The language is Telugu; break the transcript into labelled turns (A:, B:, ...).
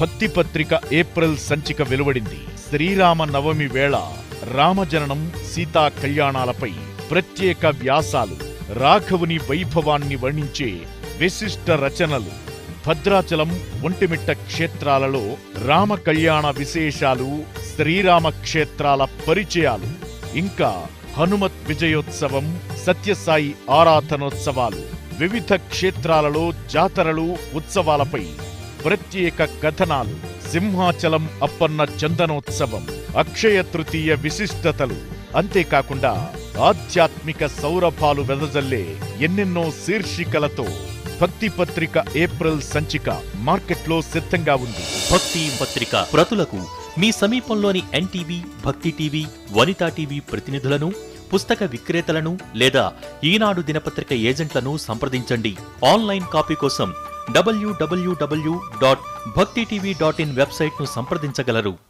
A: భక్తి పత్రిక ఏప్రిల్ సంచిక వెలువడింది. శ్రీరామ నవమి వేళ రామజననం సీతా కళ్యాణాలపై ప్రత్యేక వ్యాసాలు. రాఘవుని వైభవాన్ని వర్ణించే విశిష్ట రచనలు. భద్రాచలం ఒంటిమిట్ట క్షేత్రాలలో రామ కళ్యాణ విశేషాలు శ్రీరామ క్షేత్రాల పరిచయాలు ఇంకా హనుమత్ విజయోత్సవం సత్యసాయి ఆరాధనోత్సవాలు. వివిధ క్షేత్రాలలో జాతరలు ఉత్సవాలపై ప్రత్యేక కథనాలు. సింహాచలం అప్పన్న చందనోత్సవం అక్షయ తృతీయ విశిష్టతలు. అంతేకాకుండా ఆధ్యాత్మిక సౌరభాలు వెదజల్లే ఎన్నెన్నో శీర్షికలతో భక్తి పత్రిక ఏప్రిల్ సంచిక మార్కెట్లో సిద్ధంగా ఉంది.
B: భక్తి పత్రిక ప్రతులకు మీ సమీపంలోని ఎన్టీవీ భక్తి టీవీ వనితా టీవీ ప్రతినిధులను పుస్తక విక్రేతలను లేదా ఈనాడు దినపత్రిక ఏజెంట్లను సంప్రదించండి. ఆన్లైన్ కాపీ కోసం W W W dot Bhakti TV dot in వెబ్సైట్ను సంప్రదించగలరు.